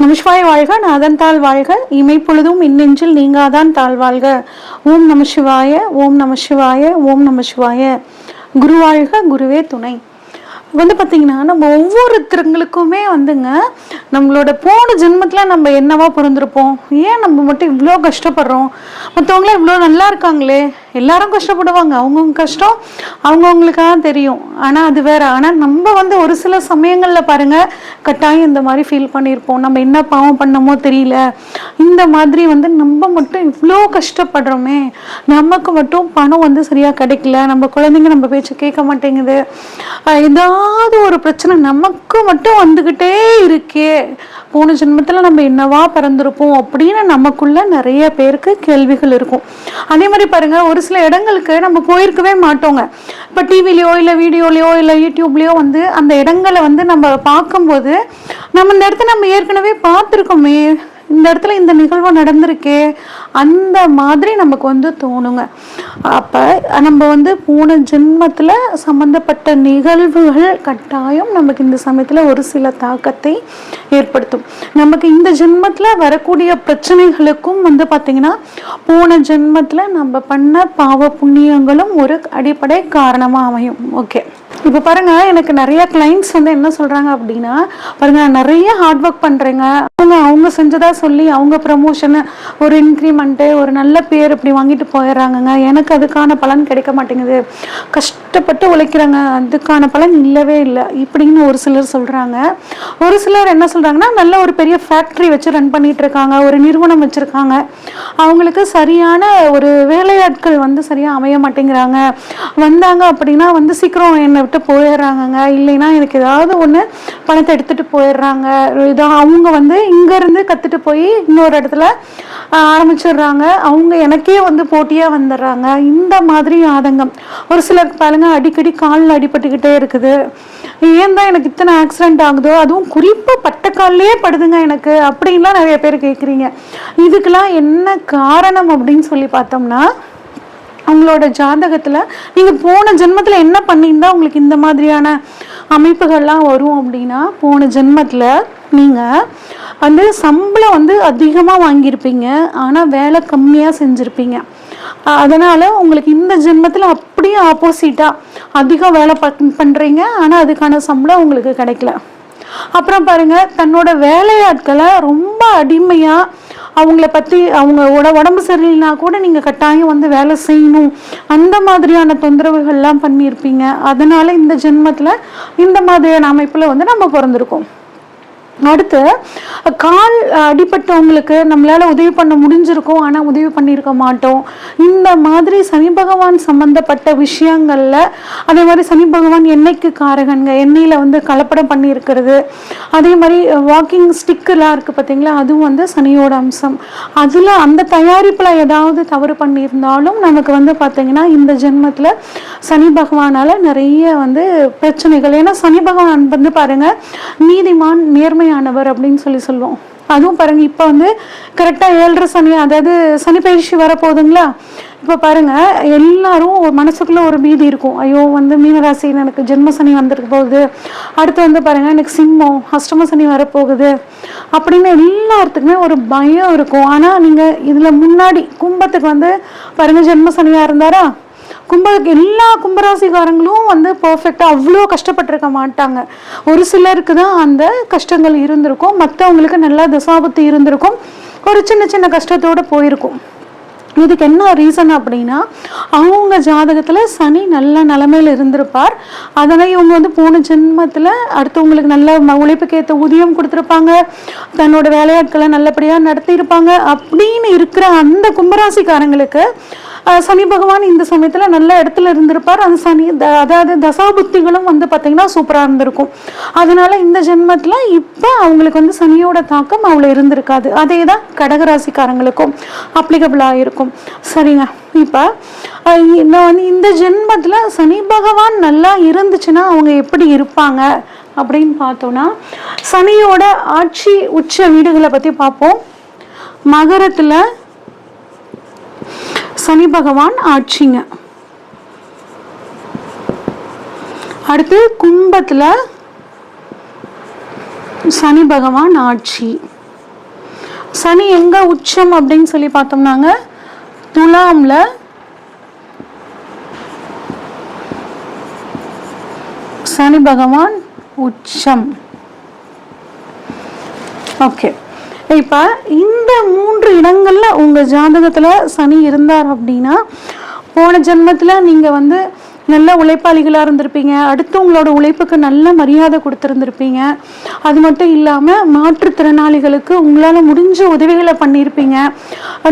நமசிவாய் வாழ்க நாதன் தாழ் வாழ்க இமைப்பொழுதும் இன்னெஞ்சில் நீங்காதான் தாழ் வாழ்க. ஓம் நமசிவாய ஓம் நமசிவாய ஓம் நமசிவாய. குரு வாழ்க குருவே துணை. வந்து பார்த்தீங்கன்னா நம்ம ஒவ்வொருத்தருங்களுக்குமே வந்துங்க நம்மளோட போன ஜென்மத்தில் நம்ம என்னவா பிறந்திருப்போம்? ஏன் நம்ம மட்டும் இவ்வளோ கஷ்டப்படுறோம்? மற்றவங்களாம் இவ்வளோ நல்லா இருக்காங்களே? எல்லாரும் கஷ்டப்படுவாங்க. அவங்கவுங்க கஷ்டம் அவங்கவுங்களுக்காக தெரியும். ஆனால் அது வேற. ஆனால் நம்ம வந்து ஒரு சில சமயங்களில் பாருங்க கட்டாயம் இந்த மாதிரி ஃபீல் பண்ணியிருப்போம் நம்ம என்ன பாவம் பண்ணமோ தெரியல. இந்த மாதிரி வந்து நம்ம மட்டும் இவ்வளோ கஷ்டப்படுறோமே. நமக்கு மட்டும் பணம் வந்து சரியாக கிடைக்கல. நம்ம குழந்தைங்க நம்ம பேச்சு கேட்க மாட்டேங்குது. ஏதாவது ஒரு பிரச்சனை நமக்கு மட்டும் வந்துக்கிட்டே இருக்கே. போன ஜென்மத்தில் நம்ம என்னவா பிறந்திருப்போம் அப்படின்னு நமக்குள்ள நிறைய பேருக்கு கேள்விகள் இருக்கும். அதே மாதிரி பாருங்க ஒரு சில இடங்களுக்கு நம்ம போயிருக்கவே மாட்டோங்க. இப்போ டிவிலையோ இல்லை வீடியோலையோ இல்லை யூடியூப்லேயோ வந்து அந்த இடங்களை வந்து நம்ம பார்க்கும்போது நம்ம இந்த இடத்த நம்ம ஏற்கனவே பார்த்துருக்கோமே இந்த இடத்துல இந்த நிகழ்வு நடந்திருக்கே அந்த மாதிரி நமக்கு வந்து தோணுங்க. அப்போ நம்ம வந்து போன ஜென்மத்தில் சம்மந்தப்பட்ட நிகழ்வுகள் கட்டாயம் நமக்கு இந்த சமயத்தில் ஒரு சில தாக்கத்தை ஏற்படுத்தும். நமக்கு இந்த ஜென்மத்தில் வரக்கூடிய பிரச்சனைகளுக்கும் வந்து பார்த்திங்கன்னா போன ஜென்மத்தில் நம்ம பண்ண பாவ புண்ணியங்களும் ஒரு அடிப்படை காரணமாக அமையும். ஓகே. இப்போ பாருங்க எனக்கு நிறைய கிளைண்ட்ஸ் வந்து என்ன சொல்கிறாங்க அப்படின்னா பாருங்கள் நான் நிறைய ஹார்ட் ஒர்க் பண்ணுறேங்க அவங்க அவங்க செஞ்சதாக சொல்லி அவங்க ப்ரமோஷன் ஒரு இன்க்ரிமெண்ட்டு ஒரு நல்ல பேர் இப்படி வாங்கிட்டு போயிடுறாங்கங்க. எனக்கு அதுக்கான பலன் கிடைக்க மாட்டேங்குது. கஷ்டப்பட்டு உழைக்கிறாங்க. அதுக்கான பலன் இல்லவே இல்லை. இப்படின்னு ஒரு சிலர் சொல்கிறாங்க ஒரு சிலர் என்ன சொல்கிறாங்கன்னா நல்ல ஒரு பெரிய ஃபேக்ட்ரி வச்சு ரன் பண்ணிட்டு இருக்காங்க. ஒரு நிறுவனம் வச்சுருக்காங்க. அவங்களுக்கு சரியான ஒரு வேலையாட்கள் வந்து சரியாக அமைய மாட்டேங்கிறாங்க. வந்தாங்க அப்படின்னா வந்து சீக்கிரம் என்னை விட்டு போயிடுறாங்கங்க. இல்லைன்னா எனக்கு ஏதாவது ஒன்று பணத்தை எடுத்துட்டு போயிடுறாங்க. இதோ அவங்க வந்து இங்கேருந்து கற்றுட்டு போய் இன்னொரு இடத்துல ஆரம்பிச்சிடுறாங்க. அவங்க எனக்கே வந்து போட்டியாக வந்துடுறாங்க. இந்த மாதிரி ஆதங்கம். ஒரு சிலருக்கு பாருங்க அடிக்கடி காலில் அடிபட்டுக்கிட்டே இருக்குது. ஏன் தான் எனக்கு இத்தனை ஆக்சிடென்ட் ஆகுதோ அதுவும் குறிப்பாக பட்டக்கால்லையே படுதுங்க எனக்கு. அப்படின்லாம் நிறைய பேர் கேட்குறீங்க இதுக்கெல்லாம் என்ன காரணம் அப்படின்னு சொல்லி பார்த்தோம்னா உங்களோட ஜாதகத்தில் நீங்கள் போன ஜென்மத்தில் என்ன பண்ணியிருந்தால் உங்களுக்கு இந்த மாதிரியான அமைப்புகள்லாம் வரும் அப்படின்னா போன ஜென்மத்தில் நீங்கள் வந்து சம்பளம் வந்து அதிகமாக வாங்கியிருப்பீங்க. ஆனால் வேலை கம்மியாக செஞ்சுருப்பீங்க. அதனால் உங்களுக்கு இந்த ஜென்மத்தில் அப்படியே ஆப்போசிட்டாக அதிகம் வேலை பண் பண்ணுறீங்க ஆனால் அதுக்கான சம்பளம் உங்களுக்கு கிடைக்கல. அப்புறம் பாருங்கள் தன்னோட வேலையாட்களை ரொம்ப அடிமையாக அவங்கள பற்றி அவங்க உட உடம்பு சரியில்லைனா கூட நீங்கள் கட்டாயம் வந்து வேலை செய்யணும். அந்த மாதிரியான தொந்தரவுகள்லாம் பண்ணியிருப்பீங்க. அதனால இந்த ஜென்மத்தில் இந்த மாதிரியான அமைப்பில் வந்து நம்ம பிறந்திருக்கோம். அடுத்து கால் அடிபட்டவங்களுக்கு நம்மளால உதவி பண்ண முடிஞ்சிருக்கும் ஆனால் உதவி பண்ணியிருக்க மாட்டோம். இந்த மாதிரி சனி பகவான் சம்பந்தப்பட்ட விஷயங்கள்ல அதே மாதிரி சனி பகவான் எண்ணெய்க்கு காரகன்ங்க எண்ணெயில் வந்து கலப்படம் பண்ணியிருக்கிறது அதே மாதிரி வாக்கிங் ஸ்டிக்கெல்லாம் இருக்குது பார்த்தீங்களா அதுவும் வந்து சனியோட அம்சம். அதில் அந்த தயாரிப்பில் ஏதாவது தவறு பண்ணியிருந்தாலும் நமக்கு வந்து பார்த்திங்கன்னா இந்த ஜென்மத்தில் சனி பகவானால நிறைய வந்து பிரச்சனைகள். ஏன்னா சனி பகவான் வந்து பாருங்க நீதிமான் நேர்மையானவர் அப்படின்னு சொல்லி சொல்லுவோம். அதுவும் பாருங்க இப்போ வந்து கரெக்டாக ஏழரை சனி அதாவது சனி பயிற்சி வரப்போகுதுங்களா? இப்போ பாருங்க எல்லாரும் ஒரு மனசுக்குள்ள ஒரு பீதி இருக்கும். ஐயோ வந்து மீனராசி எனக்கு ஜென்ம சனி வந்திருக்கு போகுது. அடுத்து வந்து பாருங்க எனக்கு சிம்மம் அஷ்டம சனி வரப்போகுது. அப்படின்னு எல்லாத்துக்குமே ஒரு பயம் இருக்கும். ஆனால் நீங்கள் இதில் முன்னாடி கும்பத்துக்கு வந்து பாருங்க ஜென்ம சனியாக இருந்தாரா? கும்ப எல்லா கும்பராசிக்காரங்களும் வந்து பர்ஃபெக்டாக அவ்வளோ கஷ்டப்பட்டிருக்க மாட்டாங்க. ஒரு சிலருக்கு தான் அந்த கஷ்டங்கள் இருந்திருக்கும். மற்றவங்களுக்கு நல்லா தசாபத்தி இருந்திருக்கும். ஒரு சின்ன சின்ன கஷ்டத்தோடு போயிருக்கும். இதுக்கு என்ன ரீசன் அப்படின்னா அவங்க ஜாதகத்தில் சனி நல்ல நிலமையில இருந்திருப்பார். அதனால் இவங்க வந்து போன ஜென்மத்தில் அடுத்தவங்களுக்கு நல்ல ம- உழைப்புக்கு ஏற்ற ஊதியம் கொடுத்துருப்பாங்க. தன்னோட வேலையாட்களை நல்லபடியாக நடத்தியிருப்பாங்க. அப்படின்னு இருக்கிற அந்த கும்பராசிக்காரங்களுக்கு சனி பகவான் இந்த சமயத்தில் நல்ல இடத்துல இருந்திருப்பார். அந்த சனி த- அதாவது தசாபுத்திகளும் வந்து பார்த்தீங்கன்னா சூப்பராக இருந்திருக்கும். அதனால இந்த ஜென்மத்தில் இப்போ அவங்களுக்கு வந்து சனியோட தாக்கம் அவ்வளோ இருந்திருக்காது. அதே தான் கடகராசிக்காரங்களுக்கும் அப்ளிகபிளாக இருக்கும் சரிங்க. இப்போ நான் வந்து இந்த ஜென்மத்தில் சனி பகவான் நல்லா இருந்துச்சுன்னா அவங்க எப்படி இருப்பாங்க அப்படின்னு பார்த்தோன்னா சனியோட ஆட்சி உச்ச வீடுகளை பற்றி பார்ப்போம். மகரத்தில் சனி பகவான் ஆட்சிங்க. அடுத்து கும்பத்தில் சனி பகவான் ஆட்சி. சனி எங்க உச்சம் அப்படின்னு சொல்லி பார்த்தோம்னாங்க. துலாம்ல சனி பகவான் உச்சம். ஓகே. இப்போ இந்த மூன்று இடங்களில் உங்கள் ஜாதகத்தில் சனி இருந்தார் அப்படின்னா போன ஜென்மத்தில் நீங்கள் வந்து நல்ல உழைப்பாளிகளாக இருந்திருப்பீங்க. அடுத்தவங்களோட உழைப்புக்கு நல்ல மரியாதை கொடுத்துருந்துருப்பீங்க. அது மட்டும் இல்லாமல் மாற்றுத்திறனாளிகளுக்கு உங்களால் முடிஞ்ச உதவிகளை பண்ணியிருப்பீங்க.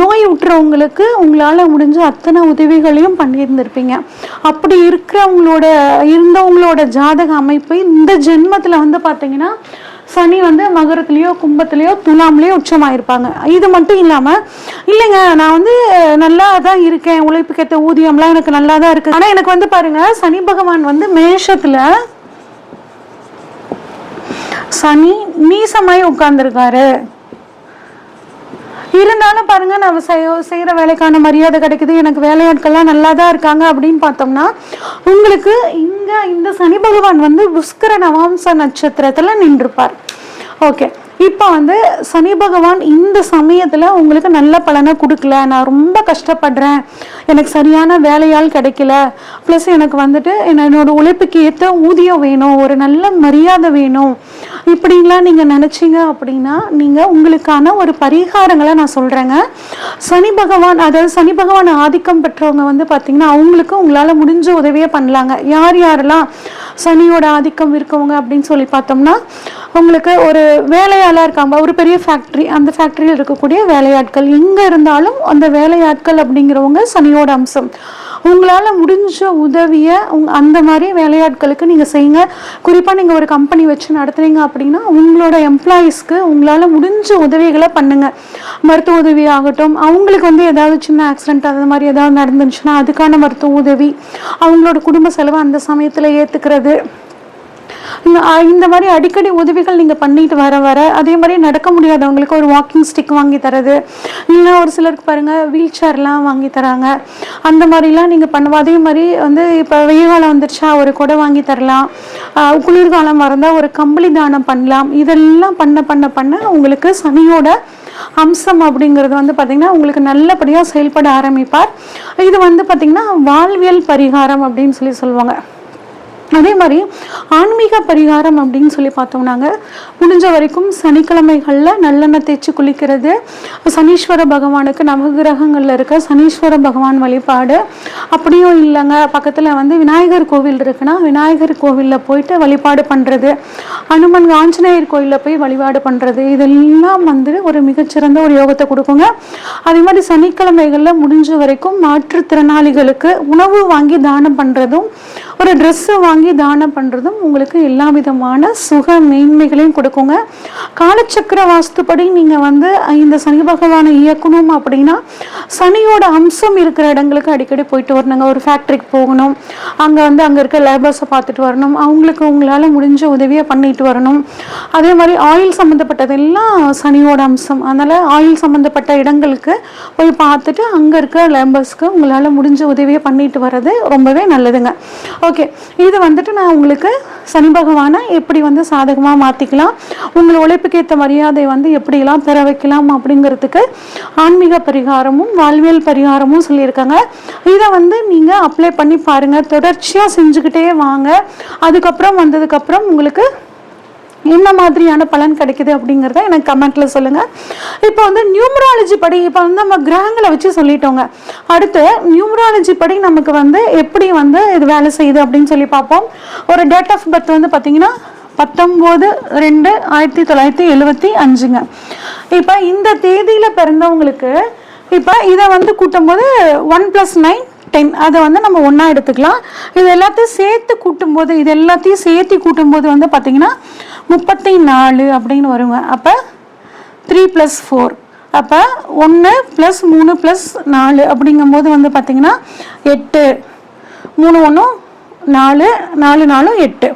நோய் விட்டுறவங்களுக்கு உங்களால் முடிஞ்ச அத்தனை உதவிகளையும் பண்ணியிருந்திருப்பீங்க. அப்படி இருக்கிறவங்களோட இருந்தவங்களோட ஜாதக அமைப்பு இந்த ஜென்மத்தில் வந்து பார்த்தீங்கன்னா சனி வந்து மகரத்துலேயோ கும்பத்துலேயோ துலாம்லேயோ உச்சமாயிருப்பாங்க. இது மட்டும் இல்லாமல் இல்லைங்க நான் வந்து நல்லா தான் இருக்கேன். உழைப்புக்கேற்ற ஊதியம்லாம் எனக்கு நல்லா தான் இருக்குது ஆனால் எனக்கு வந்து பாருங்கள் சனி பகவான் வந்து மேஷத்தில் சனி நீசமாய் உட்கார்ந்துருக்காரு. இருந்தாலும் பாருங்க நான் செய்ய- செய்யற வேலைக்கான மரியாதை கிடைக்குது. எனக்கு வேலையாட்கள்லாம் நல்லா தான் இருக்காங்க அப்படின்னு பார்த்தோம்னா உங்களுக்கு இங்க இந்த சனி பகவான் வந்து புஷ்கர நவாம்ச நட்சத்திரத்துல நின்றுப்பார். ஓகே இப்போ வந்து சனி பகவான் இந்த சமயத்தில் உங்களுக்கு நல்ல பலனை கொடுக்கல. நான் ரொம்ப கஷ்டப்படுறேன். எனக்கு சரியான வேலையால் கிடைக்கல. ப்ளஸ் எனக்கு வந்துட்டு என்ன- என்னோட உழைப்புக்கு ஏற்ற ஊதியம் வேணும். ஒரு நல்ல மரியாதை வேணும். இப்படின்லாம் நீங்கள் நினச்சிங்க அப்படின்னா நீங்கள் உங்களுக்கான ஒரு பரிகாரங்களை நான் சொல்கிறேங்க சனி பகவான் அதாவது சனி பகவான் ஆதிக்கம் பெற்றவங்க வந்து பார்த்திங்கன்னா அவங்களுக்கு உங்களால் முடிஞ்ச உதவியே பண்ணலாங்க. யார் யாரெல்லாம் சனியோட ஆதிக்கம் இருக்கவங்க அப்படின்னு சொல்லி பார்த்தோம்னா உங்களுக்கு ஒரு வேலையாளாக இருக்காங்க. ஒரு பெரிய ஃபேக்ட்ரி அந்த ஃபேக்ட்ரியில் இருக்கக்கூடிய வேலையாட்கள். எங்கே இருந்தாலும் அந்த வேலையாட்கள் அப்படிங்கிறவங்க சனியோட அம்சம். உங்களால் முடிஞ்ச உதவியை உங் அந்த மாதிரி வேலையாட்களுக்கு நீங்கள் செய்யுங்க. குறிப்பாக நீங்கள் ஒரு கம்பெனி வச்சு நடத்துனீங்க அப்படின்னா உங்களோட எம்ப்ளாயீஸ்க்கு உங்களால் முடிஞ்ச உதவிகளை பண்ணுங்கள் மருத்துவ உதவி ஆகட்டும் அவங்களுக்கு வந்து ஏதாவது சின்ன ஆக்சிடென்ட் அந்த மாதிரி ஏதாவது நடந்துச்சுன்னா அதுக்கான மருத்துவ உதவி அவங்களோட குடும்ப செலவை அந்த சமயத்தில் ஏற்றுக்கிறது இந்த இந்த மாதிரி அடிக்கடி உதவிகள் நீங்கள் பண்ணிட்டு வர வர அதே மாதிரி நடக்க முடியாதவங்களுக்கு ஒரு வாக்கிங் ஸ்டிக் வாங்கி தரது. இல்லைன்னா ஒரு சிலருக்கு பாருங்கள் வீல் சேர்லாம் வாங்கி தராங்க. அந்த மாதிரிலாம் நீங்கள் பண்ணுவோம் அதே மாதிரி வந்து இப்போ வெயில் காலம் வந்துருச்சா ஒரு கொடை வாங்கி தரலாம். குளிர்காலம் வரந்தால் ஒரு கம்பளி தானம் பண்ணலாம். இதெல்லாம் பண்ண பண்ண பண்ண உங்களுக்கு சனியோட அம்சம் அப்படிங்கிறது வந்து பார்த்திங்கன்னா உங்களுக்கு நல்லபடியாக செயல்பட ஆரம்பிப்பார். இது வந்து பார்த்திங்கன்னா வாழ்வியல் பரிகாரம் அப்படின்னு சொல்லி சொல்லுவாங்க. அதே மாதிரி ஆன்மீக பரிகாரம் அப்படின்னு சொல்லி பார்த்தோம்னாங்க முடிஞ்ச வரைக்கும் சனிக்கிழமைகளில் நல்லெண்ணெய் தேய்ச்சி குளிக்கிறது. சனீஸ்வர பகவானுக்கு நவகிரகங்களில் இருக்க சனீஸ்வர பகவான் வழிபாடு. அப்படியும் இல்லைங்க பக்கத்தில் வந்து விநாயகர் கோவில் இருக்குன்னா விநாயகர் கோவிலில் போயிட்டு வழிபாடு பண்ணுறது அனுமன் ஆஞ்சநேயர் கோயிலில் போய் வழிபாடு பண்ணுறது இதெல்லாம் வந்து ஒரு மிகச்சிறந்த ஒரு யோகத்தை கொடுக்குங்க. அதே மாதிரி சனிக்கிழமைகளில் முடிஞ்ச வரைக்கும் மாற்றுத்திறனாளிகளுக்கு உணவு வாங்கி தானம் பண்ணுறதும் ஒரு ட்ரெஸ்ஸு வாங்கி தானம் பண்ணுறதும் உங்களுக்கு எல்லா விதமான சுக மேன்மைகளையும் கொடுக்குங்க. காலச்சக்கர வாஸ்துப்படி நீங்கள் வந்து இந்த சனி பகவானை இயக்கணும் அப்படின்னா சனியோட அம்சம் இருக்கிற இடங்களுக்கு அடிக்கடி போயிட்டு வரணுங்க. ஒரு ஃபேக்ட்ரிக்கு போகணும். அங்கே வந்து அங்கே இருக்க லேபர்ஸை பார்த்துட்டு வரணும். அவங்களுக்கு உங்களால் முடிஞ்ச உதவியை பண்ணிட்டு வரணும். அதே மாதிரி ஆயில் சம்மந்தப்பட்டதெல்லாம் சனியோட அம்சம். அதனால் ஆயில் சம்மந்தப்பட்ட இடங்களுக்கு போய் பார்த்துட்டு அங்கே இருக்க லேபர்ஸ்க்கு உங்களால் முடிஞ்ச உதவியை பண்ணிட்டு வர்றது ரொம்பவே நல்லதுங்க. ஓகே இது வந்துட்டு நான் உங்களுக்கு சனி பகவானை எப்படி வந்து சாதகமாக மாற்றிக்கலாம் உங்கள் உழைப்புக்கு ஏற்ற மரியாதை வந்து எப்படியெல்லாம் பெற வைக்கலாம் அப்படிங்கிறதுக்கு ஆன்மீக பரிகாரமும் வாழ்வியல் பரிகாரமும் சொல்லியிருக்காங்க. இதை வந்து நீங்கள் அப்ளை பண்ணி பாருங்கள் தொடர்ச்சியாக செஞ்சுக்கிட்டே வாங்க. அதுக்கப்புறம் வந்ததுக்கப்புறம் உங்களுக்கு என்ன மாதிரியான பலன் கிடைக்குது அப்படிங்கிறத எனக்கு கமெண்ட்ல சொல்லுங்க. இப்போ வந்து நியூமராலஜி படி இப்போ வந்து நம்ம கிரகங்களை வச்சு சொல்லிட்டோங்க. அடுத்து நியூமராலஜி படி நமக்கு வந்து எப்படி வந்து இது வேலை செய்யுது அப்படின்னு சொல்லி பார்ப்போம். ஒரு டேட் ஆஃப் பர்த் வந்து பார்த்தீங்கன்னா பத்தொம்போது ரெண்டு ஆயிரத்தி தொள்ளாயிரத்தி எழுவத்தி அஞ்சுங்க. இப்போ இந்த தேதியில் பிறந்தவங்களுக்கு இப்போ இதை வந்து கூட்டும்போது ஒன் ப்ளஸ் நைன் டென் அதை வந்து நம்ம ஒன்றா எடுத்துக்கலாம். இது எல்லாத்தையும் சேர்த்து கூட்டும்போது இது எல்லாத்தையும் சேர்த்து கூட்டும்போது வந்து பார்த்திங்கன்னா முப்பத்தி நாலு அப்படின்னு வருங்க. அப்போ த்ரீ ப்ளஸ் ஃபோர் அப்போ ஒன்று ப்ளஸ் மூணு ப்ளஸ் நாலு அப்படிங்கும்போது வந்து பார்த்திங்கன்னா எட்டு. மூணு ஒன்றும் நாலு நாலு நாலும் எட்டு.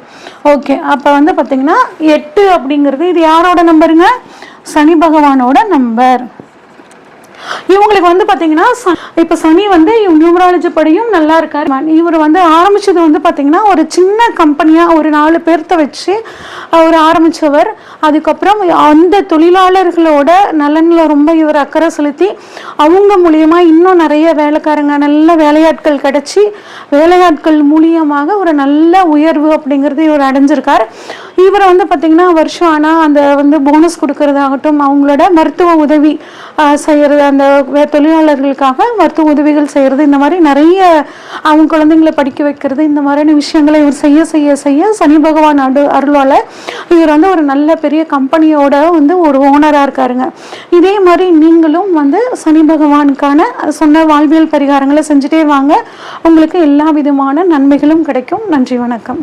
ஓகே அப்போ வந்து பார்த்தீங்கன்னா எட்டு அப்படிங்கிறது இது யாரோட நம்பருங்க சனி பகவானோட நம்பர் இவங்களுக்கு வந்து பார்த்தீங்கன்னா ச- இப்போ சனி வந்து நியூமராலஜி படியும் நல்லா இருக்கார். இவர் வந்து ஆரம்பித்தது வந்து பார்த்தீங்கன்னா ஒரு சின்ன கம்பெனியாக ஒரு நாலு பேர்த்த வச்சு அவர் ஆரம்பிச்சவர். அதுக்கப்புறம் அந்த தொழிலாளர்களோட நலனில் ரொம்ப இவர் அக்கறை செலுத்தி அவங்க மூலியமாக இன்னும் நிறைய வேலைக்காரங்க நல்ல வேலையாட்கள் கிடச்சி வேலையாட்கள் மூலியமாக ஒரு நல்ல உயர்வு அப்படிங்கிறது இவர் அடைஞ்சிருக்கார். இவரை வந்து பார்த்தீங்கன்னா வருஷம் ஆனால் அந்த வந்து போனஸ் கொடுக்கறதாகட்டும் அவங்களோட மருத்துவ உதவி செய்கிறது அந்த தொழிலாளர்களுக்காக மருத்துவ உதவிகள் செய்கிறது இந்த மாதிரி நிறைய அவங்க குழந்தைங்களை படிக்க வைக்கிறது இந்த மாதிரியான விஷயங்களை இவர் செய்ய செய்ய செய்ய சனி பகவான் அடு அருளால் இவர் வந்து ஒரு நல்ல பெரிய கம்பெனியோட வந்து ஒரு ஓனராக இருக்காருங்க. இதே மாதிரி நீங்களும் வந்து சனி பகவானுக்கான சொன்ன வாழ்வியல் பரிகாரங்களை செஞ்சுட்டே வாங்க. உங்களுக்கு எல்லா விதமான நன்மைகளும் கிடைக்கும். நன்றி வணக்கம்.